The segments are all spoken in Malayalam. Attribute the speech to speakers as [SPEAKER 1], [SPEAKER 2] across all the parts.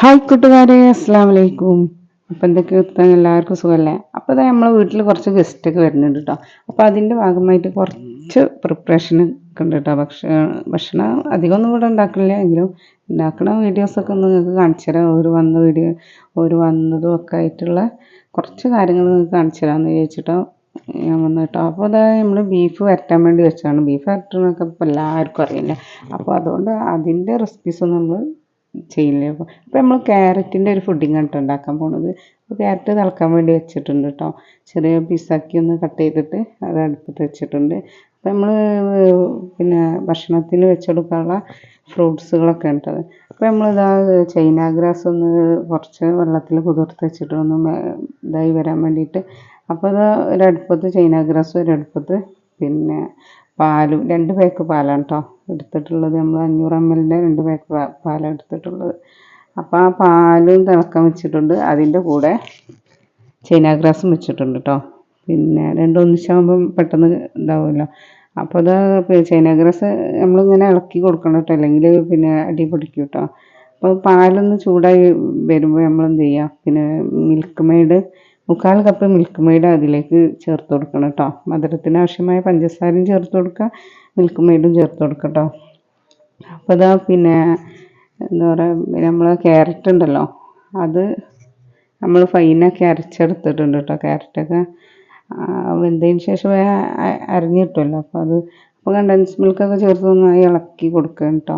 [SPEAKER 1] ഹായ് കൂട്ടുകാരെ അസ്സാം വലൈക്കും അപ്പം എന്തൊക്കെ നിർത്താൻ എല്ലാവർക്കും സുഖമല്ലേ അപ്പോൾ അതായത് നമ്മളെ വീട്ടിൽ കുറച്ച് ഗസ്റ്റൊക്കെ വരുന്നുണ്ട് കേട്ടോ അപ്പോൾ അതിന്റെ ഭാഗമായിട്ട് കുറച്ച് പ്രിപ്പറേഷൻ ഒക്കെ ഉണ്ട് കേട്ടോ ഭക്ഷണം ഭക്ഷണം അധികമൊന്നും ഇവിടെ ഉണ്ടാക്കില്ല എങ്കിലും ഉണ്ടാക്കുന്ന വീഡിയോസൊക്കെ ഒന്ന് നിങ്ങൾക്ക് കാണിച്ചു തരാം. ഒരു വന്ന വീഡിയോ ഒരു വന്നതും ഒക്കെ ആയിട്ടുള്ള കുറച്ച് കാര്യങ്ങൾ നിങ്ങൾക്ക് കാണിച്ചു തരാമെന്ന് വിചാരിച്ചിട്ടോ ഞാൻ വന്നു കേട്ടോ അപ്പോൾ അതായത് നമ്മൾ ബീഫ് വരട്ടാൻ വേണ്ടി വെച്ചതാണ്. ബീഫ് വരട്ടണമൊക്കെ ഇപ്പോൾ എല്ലാവർക്കും അറിയില്ല? അപ്പോൾ അതുകൊണ്ട് അതിന്റെ റെസിപ്പീസൊന്നും നമ്മൾ ചെയ്യില്ല അപ്പോൾ അപ്പോൾ നമ്മൾ ക്യാരറ്റിന്റെ ഒരു ഫുഡിങ് ആണ് ഉണ്ടാക്കാൻ പോണത്. അപ്പോൾ ക്യാരറ്റ് തിളക്കാൻ വേണ്ടി വെച്ചിട്ടുണ്ട് കേട്ടോ ചെറിയ പീസാക്കി ഒന്ന് കട്ട് ചെയ്തിട്ട് അത് അടുപ്പത്ത് വെച്ചിട്ടുണ്ട്. അപ്പോൾ നമ്മൾ പിന്നെ ഭക്ഷണത്തിന് വെച്ചെടുക്കാനുള്ള ഫ്രൂട്ട്സുകളൊക്കെ ഉണ്ടത് അപ്പോൾ നമ്മളിതാ ചൈന ഗ്രാസ് ഒന്ന് കുറച്ച് വെള്ളത്തിൽ കുതിർത്ത് വെച്ചിട്ട് ഒന്ന് ഇതായി വരാൻ വേണ്ടിയിട്ട്. അപ്പോൾ അത് ഒരടുപ്പത്ത് ചൈന ഗ്രാസ് ഒരടുപ്പത്ത് പിന്നെ പാലും രണ്ട് പാക്ക് പാലാണ് കേട്ടോ എടുത്തിട്ടുള്ളത്. നമ്മൾ അഞ്ഞൂറ് എം എല്ലിന്റെ രണ്ട് പാക്ക് പാലാണ് എടുത്തിട്ടുള്ളത്. അപ്പോൾ ആ പാലും തിളക്കാൻ വെച്ചിട്ടുണ്ട്. അതിന്റെ കൂടെ ചൈന ഗ്രാസും വെച്ചിട്ടുണ്ട് കേട്ടോ പിന്നെ രണ്ടും ഒന്നിച്ചാകുമ്പം പെട്ടെന്ന് ഇതാവുമല്ലോ. അപ്പോൾ അത് ചൈന ഗ്രാസ് നമ്മളിങ്ങനെ ഇളക്കി കൊടുക്കണം കേട്ടോ അല്ലെങ്കിൽ പിന്നെ അടി പിടിക്കും കേട്ടോ അപ്പോൾ പാലൊന്ന് ചൂടായി വരുമ്പോൾ നമ്മൾ എന്ത് ചെയ്യുക പിന്നെ മിൽക്ക് മെയ്ഡ് മുക്കാൽ കപ്പ് മിൽക്ക് മെയ്ഡ് അതിലേക്ക് ചേർത്ത് കൊടുക്കണം കേട്ടോ മധുരത്തിന് ആവശ്യമായ പഞ്ചസാരയും ചേർത്ത് കൊടുക്കുക. മിൽക്ക് മെയ്ഡും ചേർത്ത് കൊടുക്കുക കേട്ടോ അപ്പോൾ ഇതാ പിന്നെ എന്താ പറയുക നമ്മൾ ക്യാരറ്റ് ഉണ്ടല്ലോ അത് നമ്മൾ ഫൈനൊക്കെ അരച്ചെടുത്തിട്ടുണ്ട് കേട്ടോ ക്യാരറ്റൊക്കെ വെന്തതിന് ശേഷം വേ- അ- അരിഞ്ഞ് കിട്ടുമല്ലോ അപ്പോൾ അത് അപ്പോൾ കണ്ടൻസ് മിൽക്കൊക്കെ ചേർത്ത് നന്നായി ഇളക്കി കൊടുക്കണം കേട്ടോ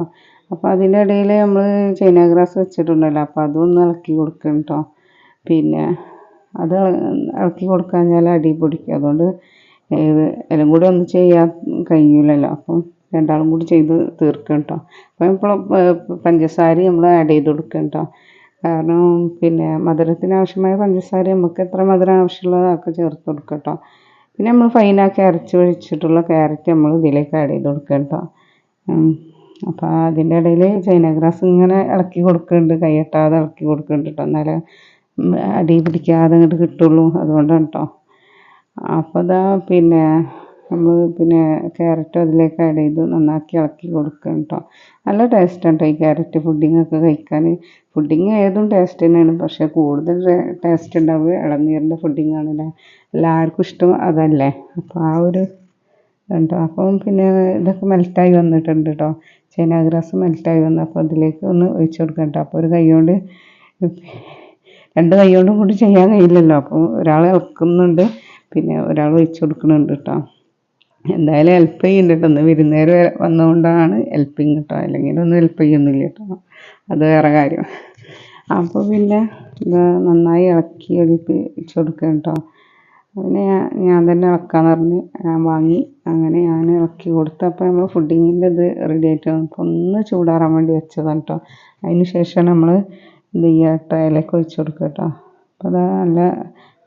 [SPEAKER 1] അപ്പോൾ അതിന്റെ ഇടയിൽ നമ്മൾ ചൈന ഗ്രാസ് വെച്ചിട്ടുണ്ടല്ലോ അപ്പോൾ അതും ഒന്ന് ഇളക്കി കൊടുക്കണം കേട്ടോ പിന്നെ അത് ഇള- ഇളക്കി കൊടുക്കാഞ്ഞാൽ അടി പിടിക്കും. അതുകൊണ്ട് എല്ലാം കൂടി ഒന്ന് ചെയ്യാൻ കഴിയില്ലല്ലോ അപ്പം രണ്ടാളും കൂടി ചെയ്ത് തീർക്കും കേട്ടോ അപ്പം ഇപ്പോൾ പഞ്ചസാര നമ്മൾ ആഡ് ചെയ്ത് കൊടുക്കും കേട്ടോ കാരണം പിന്നെ മധുരത്തിന് ആവശ്യമായ പഞ്ചസാര നമുക്ക് എത്ര മധുരം ആവശ്യമുള്ളത് അതൊക്കെ ചേർത്ത് കൊടുക്കുക കേട്ടോ പിന്നെ നമ്മൾ ഫൈനാക്കി അരച്ച് ഒഴിച്ചിട്ടുള്ള ക്യാരറ്റ് നമ്മൾ ഇതിലേക്ക് ആഡ് ചെയ്ത് കൊടുക്കുക കേട്ടോ അപ്പോൾ അതിന്റെ ഇടയിൽ ചൈന ഗ്രാസ് ഇങ്ങനെ ഇളക്കി കൊടുക്കുന്നുണ്ട്. കൈയെട്ടാതെ ഇളക്കി കൊടുക്കുന്നുണ്ട് കേട്ടോ എന്നാലേ അടി പിടിക്കാതെ ഇങ്ങോട്ട് കിട്ടുള്ളൂ. അതുകൊണ്ടാണ് കേട്ടോ അപ്പോൾ ഇതാ പിന്നെ നമ്മൾ പിന്നെ ക്യാരറ്റ് അതിലേക്ക് ആഡ് ചെയ്ത് നന്നാക്കി ഇളക്കി കൊടുക്കണം കേട്ടോ നല്ല ടേസ്റ്റാണ് കേട്ടോ ഈ ക്യാരറ്റ് പുഡിങ്ങൊക്കെ കഴിക്കാൻ. പുഡിങ് ഏതും ടേസ്റ്റ് തന്നെയാണ്. പക്ഷേ കൂടുതൽ ടേസ്റ്റ് ഉണ്ടാവുക ഇളനീരിന്റെ അല്ലേ എല്ലാവർക്കും ഇഷ്ടം അതല്ലേ. അപ്പോൾ ആ ഒരു ഇതുണ്ടോ അപ്പം പിന്നെ ഇതൊക്കെ മെൽറ്റായി വന്നിട്ടുണ്ട് കേട്ടോ ചൈന മെൽറ്റായി വന്നു. അപ്പോൾ അതിലേക്ക് ഒന്ന് ഒഴിച്ച് കൊടുക്കാം കേട്ടോ അപ്പോൾ ഒരു കൈ കൊണ്ട് രണ്ട് കൈ കൊണ്ടും കൂടി ചെയ്യാൻ കഴിയില്ലല്ലോ. അപ്പോൾ ഒരാൾ ഇളക്കുന്നുണ്ട് പിന്നെ ഒരാൾ ഒഴിച്ച് കൊടുക്കുന്നുണ്ട് കേട്ടോ. എന്തായാലും ഹെൽപ്പ് ചെയ്യുന്നുണ്ട് ഒന്ന് വിരുന്നേർ വന്നുകൊണ്ടാണ് ഹെൽപ്പിങ് കേട്ടോ. അല്ലെങ്കിൽ ഒന്നും ഹെൽപ്പ് ചെയ്യുന്നില്ല കേട്ടോ. അത് വേറെ കാര്യം. അപ്പോൾ പിന്നെ നന്നായി ഇളക്കി ഒഴിപ്പിച്ച് കൊടുക്കുക കേട്ടോ. പിന്നെ ഞാൻ തന്നെ ഇളക്കാന്ന് പറഞ്ഞ് ഞാൻ വാങ്ങി. അങ്ങനെ ഞാൻ ഇളക്കി കൊടുത്തു അപ്പോൾ നമ്മൾ ഫുഡിങ്ങിന്റെ ഇത് റെഡി ആയിട്ട് ഒന്ന് ചൂടാറാൻ വേണ്ടി വെച്ചതാണ് കേട്ടോ. അതിന് ശേഷമാണ് നമ്മൾ എന്ത് ചെയ്യുക ട്രേയിലേക്ക് ഒഴിച്ച് കൊടുക്കുക കേട്ടോ അപ്പോൾ അത് നല്ല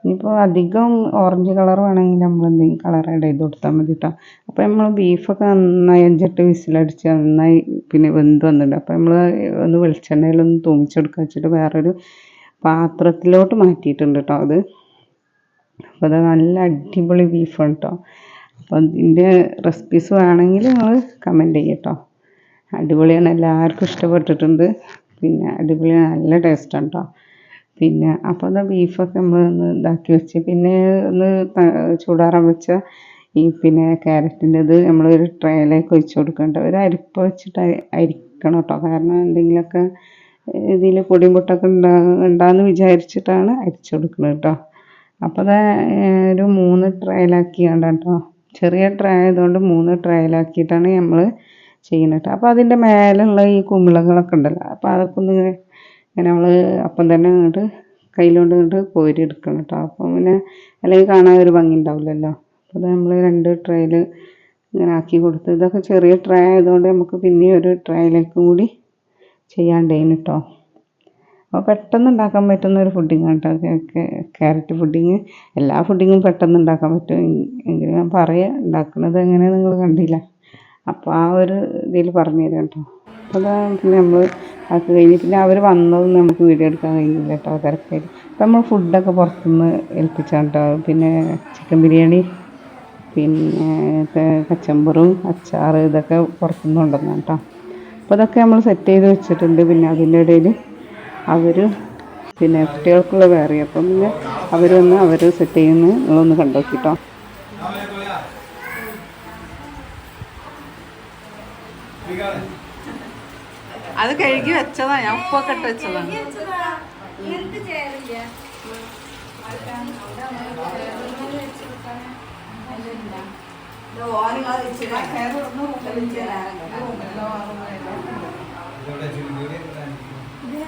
[SPEAKER 1] ഇനിയിപ്പോൾ അധികം ഓറഞ്ച് കളർ വേണമെങ്കിൽ നമ്മൾ എന്തെങ്കിലും കളർ ആഡ് ചെയ്ത് കൊടുത്താൽ മതി കേട്ടോ അപ്പോൾ നമ്മൾ ബീഫൊക്കെ നന്നായി അഞ്ചെട്ട് വിസിലടിച്ച് നന്നായി പിന്നെ വെന്ത് വന്നിട്ടുണ്ട്. അപ്പോൾ നമ്മൾ ഒന്ന് വെളിച്ചെണ്ണയിലൊന്ന് തൂമിച്ചെടുക്കുക വെച്ചിട്ട് വേറൊരു പാത്രത്തിലോട്ട് മാറ്റിയിട്ടുണ്ട് കേട്ടോ അത്. അപ്പോൾ അത് നല്ല അടിപൊളി ബീഫാണ് കേട്ടോ അപ്പോൾ ഇതിന്റെ റെസിപ്പീസ് വേണമെങ്കിൽ നിങ്ങൾ കമന്റ് ചെയ്യ് കേട്ടോ അടിപൊളിയാണ്. എല്ലാവർക്കും ഇഷ്ടപ്പെട്ടിട്ടുണ്ട്. പിന്നെ അടിപൊളി നല്ല ടേസ്റ്റാണ് കേട്ടോ പിന്നെ അപ്പോൾ അത് ബീഫൊക്കെ നമ്മൾ ഒന്ന് ഇതാക്കി വെച്ച് പിന്നെ ഒന്ന് ചൂടാറാൻ വെച്ച ഈ പിന്നെ ക്യാരറ്റിന്റെ ഇത് നമ്മൾ ഒരു ട്രേയിലേക്ക് ഒഴിച്ച് കൊടുക്കേണ്ട. ഒരു അരിപ്പ വെച്ചിട്ട് അരിക്കണം കേട്ടോ കാരണം എന്തെങ്കിലുമൊക്കെ ഇതിൽ പൊടിയും പൊട്ടൊക്കെ ഉണ്ടാ ഉണ്ടാന്ന് വിചാരിച്ചിട്ടാണ് അരിച്ചു കൊടുക്കുന്നത് കേട്ടോ അപ്പോൾ അത് ഒരു മൂന്ന് ട്രയലാക്കി കേട്ടോ ചെറിയ ട്രേ ആയതുകൊണ്ട് മൂന്ന് ട്രയലാക്കിയിട്ടാണ് നമ്മൾ ചെയ്യുന്നത് കേട്ടോ അപ്പോൾ അതിന്റെ മേലുള്ള ഈ കുമിളകളൊക്കെ ഉണ്ടല്ലോ അപ്പോൾ അതൊക്കെ ഒന്ന് ഇങ്ങനെ നമ്മൾ അപ്പം തന്നെ ഇങ്ങോട്ട് കയ്യിലോണ്ട് ഇങ്ങോട്ട് കോരി എടുക്കണം കേട്ടോ അപ്പം പിന്നെ അല്ലെങ്കിൽ കാണാൻ ഒരു ഭംഗി ഉണ്ടാവില്ലല്ലോ. അപ്പോൾ അത് നമ്മൾ രണ്ട് ട്രേയിൽ ഇങ്ങനെ ആക്കി കൊടുത്ത് ഇതൊക്കെ ചെറിയ ട്രേ ആയതുകൊണ്ട് നമുക്ക് പിന്നെ ഒരു ട്രേയിലേക്കും കൂടി ചെയ്യാണ്ടേന് കേട്ടോ അപ്പോൾ പെട്ടെന്ന് ഉണ്ടാക്കാൻ പറ്റുന്ന ഒരു ഫുഡിങ് കേട്ടോ ക്യാരറ്റ് ഫുഡിങ് എല്ലാ ഫുഡിങ്ങും പെട്ടെന്ന് ഉണ്ടാക്കാൻ പറ്റും. എങ്കിലും ഞാൻ പറയാം ഉണ്ടാക്കുന്നത് എങ്ങനെ നിങ്ങൾ കണ്ടില്ല. അപ്പോൾ ആ ഒരു ഇതിൽ പറഞ്ഞു തരാം കേട്ടോ. അപ്പോൾ പിന്നെ നമ്മൾ അത് കഴിഞ്ഞ് പിന്നെ അവർ വന്നതും നമുക്ക് വീഡിയോ എടുക്കാൻ കഴിഞ്ഞില്ല കേട്ടോ തിരക്കായിട്ട് നമ്മൾ ഫുഡൊക്കെ പുറത്തുനിന്ന് ഏൽപ്പിച്ചാണ് കേട്ടോ. പിന്നെ ചിക്കൻ ബിരിയാണി പിന്നെ കച്ചമ്പറും അച്ചാറ് ഇതൊക്കെ പുറത്തുനിന്ന് കൊണ്ടുവന്നാണ് കേട്ടോ. അപ്പോൾ ഇതൊക്കെ നമ്മൾ സെറ്റ് ചെയ്ത് വെച്ചിട്ടുണ്ട് പിന്നെ അതിന്റെ ഇടയിൽ അവർ പിന്നെ കുട്ടികൾക്കുള്ള വേറെ. അപ്പം പിന്നെ അവരൊന്ന് അവർ സെറ്റ് ചെയ്യുന്നത് നിങ്ങളൊന്ന് കണ്ടോക്കിട്ടോ
[SPEAKER 2] അത് കഴുകി വെച്ചതാ. ഞാൻ ഉപ്പൊക്കെ ഇട്ട് വെച്ചതാണ്.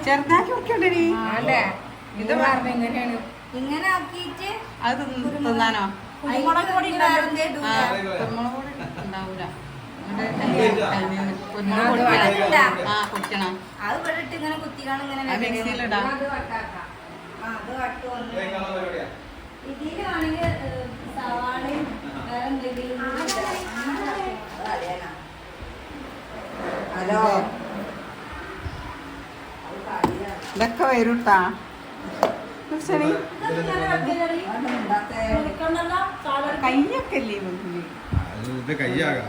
[SPEAKER 2] ചെറുതാക്കി വെക്കണ്ടേ ഇത്
[SPEAKER 3] ഇങ്ങനെ ആക്കിയിട്ട്
[SPEAKER 2] അത് തിന്ന് തിന്നാനോ?
[SPEAKER 3] കുരുമുളക് പൊടി ഇതിലാണെങ്കിൽ സവാളയും വേറെ എന്തെങ്കിലും ഹലോ.
[SPEAKER 2] ഇതൊക്കെ വരൂട്ടാ. കഴിഞ്ഞൊക്കെ കയ്യൊക്കെ അല്ലേ
[SPEAKER 4] ഇത് കയ്യാകാം.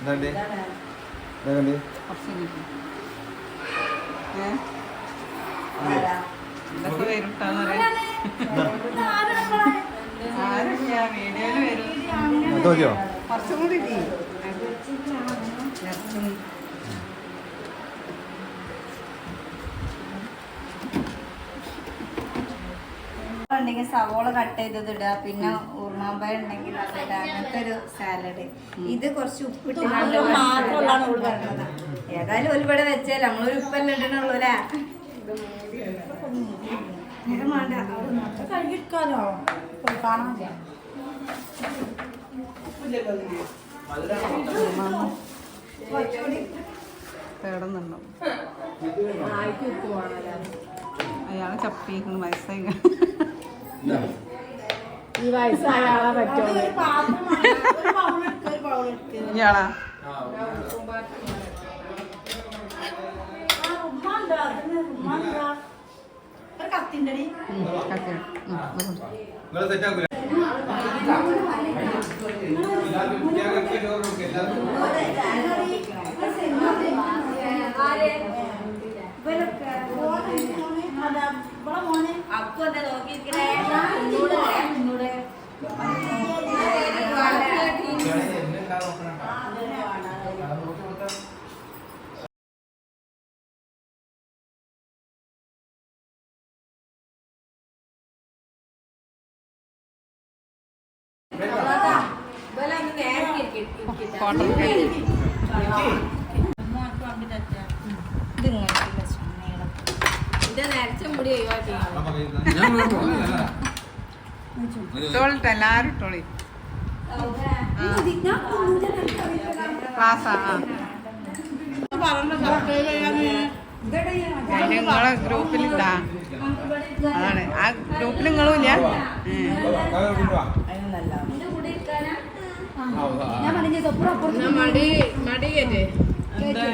[SPEAKER 4] എന്താണ്ട്? എന്താണ്ട് നോക്കിയോ?
[SPEAKER 2] കുറച്ചും കൂടി
[SPEAKER 3] ഉണ്ടെങ്കിൽ സവോള കട്ട് ചെയ്തത് ഇടുക പിന്നെ ഉറുമാമ്പായ ഉണ്ടെങ്കിൽ അങ്ങനത്തെ ഒരു സാലഡ് ഇത് കുറച്ച് ഉപ്പിട്ട് മാത്രമുള്ളതാണ് ഓൾ പറഞ്ഞത് ഏതായാലും ഒരു ഇവിടെ വെച്ചാൽ നമ്മളൊരു ഉപ്പല്ല ഇടണുള്ളൂ അല്ലേ ഇത് വേണ്ട. അവിടെ കഴുകിക്കാലോ കാണാതെ
[SPEAKER 2] തേടുന്നുണ്ടോ അയാളെ ചപ്പിയേക്കുന്നു വയസ്സായി
[SPEAKER 5] ഈ വയസ്സായ ആളെ പറ്റുള്ളൂ.
[SPEAKER 2] ഇയാളാ? ഉം,
[SPEAKER 3] എന്താ നോക്കിയിരിക്കണേ? മുന്നൂടെ
[SPEAKER 2] കോട്ടൺ കേക്ക്. എല്ലാരും ഇട്ടോളി. ക്ലാസ്സാ നിങ്ങളെ ഗ്രൂപ്പിലിട്ടാ അതാണ്. ആ ഗ്രൂപ്പിൽ നിങ്ങളും ഇല്ല ഏ.
[SPEAKER 5] മടി മടിയല്ലേ?
[SPEAKER 4] എന്തേ?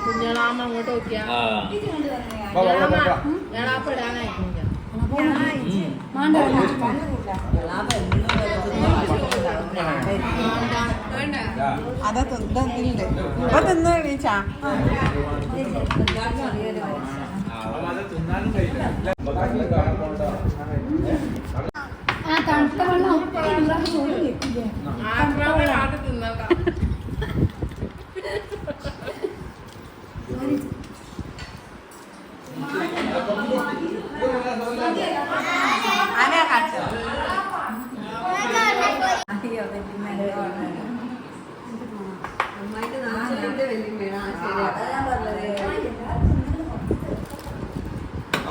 [SPEAKER 5] കുഞ്ഞളാമ്മ അങ്ങോട്ട് നോക്കിയാ. എളാപ്പ ഇടാനായിട്ടില്ല
[SPEAKER 2] അതാ തിന്നുണ്ട് ഇപ്പൊ തിന്നു എണീച്ചാ
[SPEAKER 5] ആഗ്രഹം തിന്നണ്ട
[SPEAKER 2] ആരെയാ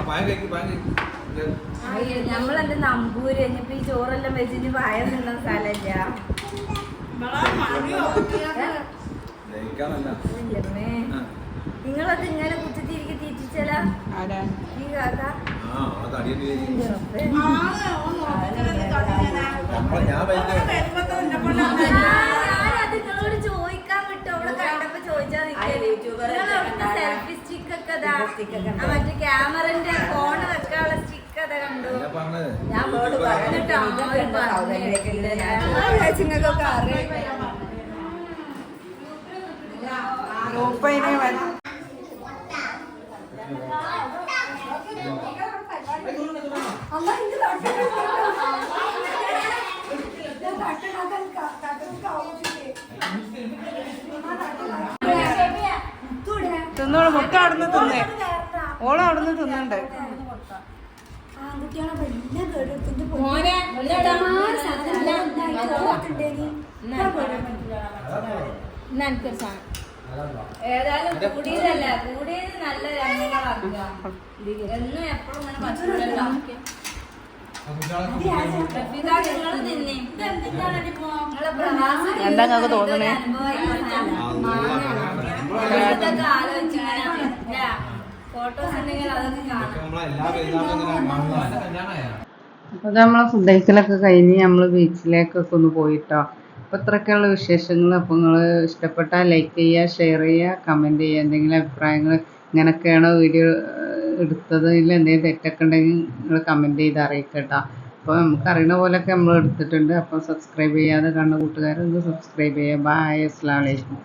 [SPEAKER 4] പായം കഴിക്ക് പായം കഴിക്ക്.
[SPEAKER 3] നമ്മളെന്റെ നമ്പൂര്? കഴിഞ്ഞപ്പോ ഈ ചോറെല്ലാം വെച്ചിട്ട് പായ നിന്ന സ്ഥലമില്ല.
[SPEAKER 4] ദഹിക്കാനല്ല. ആ.
[SPEAKER 3] നിങ്ങളത് ഇങ്ങനെ കുത്തിരിക്ക് തീറ്റിച്ചല ഈ കാക്ക? ഞാനത് നിങ്ങളോട് ചോദിക്കാൻ വിട്ടു. അവിടെ കണ്ടപ്പോ ചോദിച്ചാൽ സെൽഫി സ്റ്റിക്ക് ഒക്കെ മറ്റേ ക്യാമറന്റെ ഫോൺ വെക്കാനുള്ള സ്റ്റിക്ക് അതാ കണ്ടു
[SPEAKER 4] ഞാൻ പറഞ്ഞത്
[SPEAKER 3] ഞാൻ അവളോട് പറഞ്ഞിട്ട് അമ്മ ഒരു പറഞ്ഞേക്കില്ല. ഞാൻ
[SPEAKER 6] വെച്ച് അറിയാം. തിന്നോളൂ മുട്ട അവിടുന്ന് തിന്നേ. ഓളം
[SPEAKER 3] ഏതായാലും കൂടിയതല്ല കൂടിയത് നല്ല രംഗങ്ങളാക്കുക. എന്നും എപ്പോഴും ഇങ്ങനെ
[SPEAKER 6] എന്താ തോന്നണേ?
[SPEAKER 3] ഫോട്ടോസ് ഉണ്ടെങ്കിൽ അതൊക്കെ കാണാം.
[SPEAKER 1] അപ്പോൾ നമ്മളെ ഫുഡ് കഴിക്കലൊക്കെ കഴിഞ്ഞ് നമ്മൾ ബീച്ചിലേക്കൊക്കെ ഒന്ന് പോയിട്ടോ. അപ്പോൾ ഇത്രയൊക്കെയുള്ള വിശേഷങ്ങൾ അപ്പോൾ നിങ്ങൾ ഇഷ്ടപ്പെട്ടാൽ ലൈക്ക് ചെയ്യുക ഷെയർ ചെയ്യുക കമന്റ് ചെയ്യുക എന്തെങ്കിലും അഭിപ്രായങ്ങൾ ഇങ്ങനെയൊക്കെയാണോ വീഡിയോ എടുത്തതിൽ എന്തെങ്കിലും തെറ്റൊക്കെ ഉണ്ടെങ്കിൽ നിങ്ങൾ കമന്റ് ചെയ്ത് അറിയിക്കുക കേട്ടോ അപ്പോൾ നമുക്ക് അറിയുന്ന പോലെയൊക്കെ നമ്മൾ എടുത്തിട്ടുണ്ട്. അപ്പോൾ സബ്സ്ക്രൈബ് ചെയ്യാതെ കാണുന്ന കൂട്ടുകാരൊന്ന് സബ്സ്ക്രൈബ് ചെയ്യുക ബായ് അസ്സലാമു അലൈക്കും